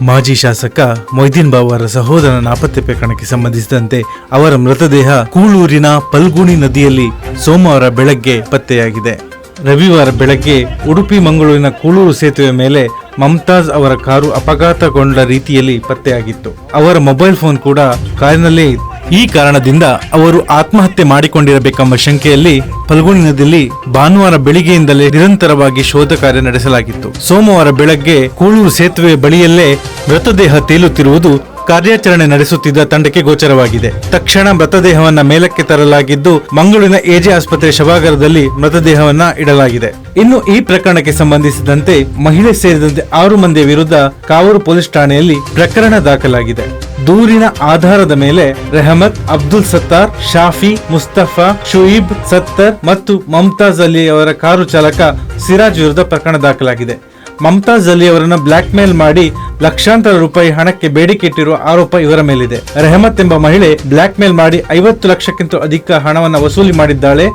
ಮಾಜಿ ಶಾಸಕ ಮೊಯ್ದೀನ್ ಬಾಬು ಅವರ ಸಹೋದರನ ನಾಪತ್ತೆ ಪ್ರಕರಣಕ್ಕೆ ಸಂಬಂಧಿಸಿದಂತೆ ಅವರ ಮೃತದೇಹ ಕೂಳೂರಿನ ಪಲ್ಗುಣಿ ನದಿಯಲ್ಲಿ ಸೋಮವಾರ ಬೆಳಗ್ಗೆ ಪತ್ತೆಯಾಗಿದೆ. ರವಿವಾರ ಬೆಳಗ್ಗೆ ಉಡುಪಿ ಮಂಗಳೂರಿನ ಕೂಳೂರು ಸೇತುವೆ ಮೇಲೆ ಮಮ್ತಾಜ್ ಅವರ ಕಾರು ಅಪಘಾತಗೊಂಡ ರೀತಿಯಲ್ಲಿ ಪತ್ತೆಯಾಗಿತ್ತು. ಅವರ ಮೊಬೈಲ್ ಫೋನ್ ಕೂಡ ಕಾರಿನಲ್ಲೇ ಈ ಕಾರಣದಿಂದ ಅವರು ಆತ್ಮಹತ್ಯೆ ಮಾಡಿಕೊಂಡಿರಬೇಕೆಂಬ ಶಂಕೆಯಲ್ಲಿ ಫಲ್ಗುಣಿ ನದಿಯಲ್ಲಿ ಭಾನುವಾರ ಬೆಳಿಗ್ಗೆಯಿಂದಲೇ ನಿರಂತರವಾಗಿ ಶೋಧ ಕಾರ್ಯ ನಡೆಸಲಾಗಿತ್ತು. ಸೋಮವಾರ ಬೆಳಗ್ಗೆ ಕೂಳೂರು ಸೇತುವೆ ಬಳಿಯಲ್ಲೇ ಮೃತದೇಹ ತೇಲುತ್ತಿರುವುದು ಕಾರ್ಯಾಚರಣೆ ನಡೆಸುತ್ತಿದ್ದ ತಂಡಕ್ಕೆ ಗೋಚರವಾಗಿದೆ. ತಕ್ಷಣ ಮೃತದೇಹವನ್ನ ಮೇಲಕ್ಕೆ ತರಲಾಗಿದ್ದು, ಮಂಗಳೂರಿನ ಎಜೆ ಆಸ್ಪತ್ರೆ ಶವಾಗಾರದಲ್ಲಿ ಮೃತದೇಹವನ್ನ ಇಡಲಾಗಿದೆ. ಇನ್ನು ಈ ಪ್ರಕರಣಕ್ಕೆ ಸಂಬಂಧಿಸಿದಂತೆ ಮಹಿಳೆ ಸೇರಿದಂತೆ ಆರು ಮಂದಿಯ ವಿರುದ್ಧ ಕಾವೂರು ಪೊಲೀಸ್ ಠಾಣೆಯಲ್ಲಿ ಪ್ರಕರಣ ದಾಖಲಾಗಿದೆ. ದೂರಿನ ಆಧಾರದ ಮೇಲೆ ರೆಹಮತ್, ಅಬ್ದುಲ್ ಸತ್ತಾರ್, ಶಾಫಿ, ಮುಸ್ತಫಾ, ಶುಯಿಬ್ ಸತ್ತರ್ ಮತ್ತು ಮಮತಾಜ್ ಅಲಿ ಅವರ ಕಾರು ಚಾಲಕ ಸಿರಾಜ್ ವಿರುದ್ಧ ಪ್ರಕರಣ ದಾಖಲಾಗಿದೆ. ಮಮತಾಜ್ ಅಲಿ ಅವರನ್ನು ಬ್ಲ್ಯಾಕ್ ಮೇಲ್ ಮಾಡಿ ಲಕ್ಷಾಂತರ ರೂಪಾಯಿ ಹಣಕ್ಕೆ ಬೇಡಿಕೆ ಇಟ್ಟಿರುವ ಆರೋಪ ಇವರ ಮೇಲಿದೆ. ರೆಹಮತ್ ಎಂಬ ಮಹಿಳೆ ಬ್ಲಾಕ್ ಮೇಲ್ ಮಾಡಿ ಐವತ್ತು ಲಕ್ಷಕ್ಕಿಂತ ಅಧಿಕ ಹಣವನ್ನು ವಸೂಲಿ ಮಾಡಿದ್ದಾಳೆ.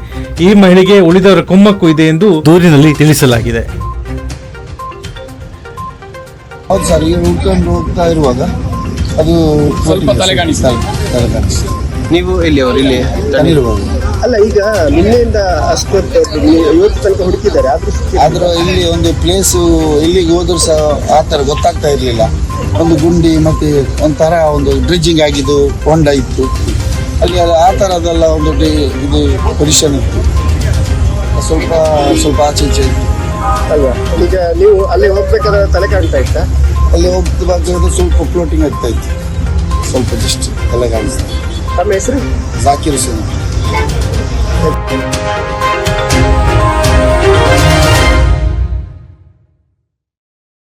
ಈ ಮಹಿಳೆಗೆ ಉಳಿದವರ ಕುಮ್ಮಕ್ಕು ಇದೆ ಎಂದು ದೂರಿನಲ್ಲಿ ತಿಳಿಸಲಾಗಿದೆ. ಹೌದು ಸರ್ ಈಗ ಹುಡ್ಕೊಂಡು ಹೋಗ್ತಾ ಇರುವಾಗ ಅದು ಸ್ವಲ್ಪ ತಲೆ ಕಾಣಿಸ್ತಾ ತಲೆ ಕಾಣಿಸ್ತು ನೀವು ಎಲ್ಲಿ ಅವರು? ಇಲ್ಲಿ ಅಲ್ಲ ಈಗ ನಿನ್ನೆಯಿಂದ ಅಷ್ಟು ಹೊತ್ತು ನೀವು ಇವತ್ತು ತನಕ ಹುಡುಕಿದ್ದಾರೆ ಆದ್ರೂ ಸಿಕ್ಕಿಲ್ಲ. ಆದ್ರೆ ಇಲ್ಲಿ ಒಂದು ಪ್ಲೇಸು ಇಲ್ಲಿಗೆ ಹೋದ್ರು ಸಹ ಆ ಥರ ಗೊತ್ತಾಗ್ತಾ ಇರಲಿಲ್ಲ. ಒಂದು ಗುಂಡಿ ಮತ್ತೆ ಒಂಥರ ಒಂದು ಡ್ರಿಜ್ಜಿಂಗ್ ಆಗಿದ್ದು ಹೊಂಡ ಇತ್ತು. ಅಲ್ಲಿ ಅದು ಆ ಥರದೆಲ್ಲ ಒಂದು ಡಿ- ಇದು ಪೊಸಿಷನ್ ಇತ್ತು. ಸ್ವಲ್ಪ ಸ್ವಲ್ಪ ಆಚೆ ಈಚೆ ಇತ್ತು. ಅಲ್ವಾ? ಈಗ ನೀವು ಅಲ್ಲಿ ಹೋಗ್ಬೇಕಾದ್ರೆ ತಲೆ ಕಾಣ್ತಾ ಇತ್ತಾ? ಅಲ್ಲಿ ಹೋಗ್ತಾ ಸ್ವಲ್ಪ ಫ್ಲೋಟಿಂಗ್ ಆಗ್ತಾ ಇತ್ತು. ಸ್ವಲ್ಪ ಜಸ್ಟ್ ತಲೆ ಕಾಣಿಸ್ತು Tamam Esra. Zakir Hüseyin. Evet.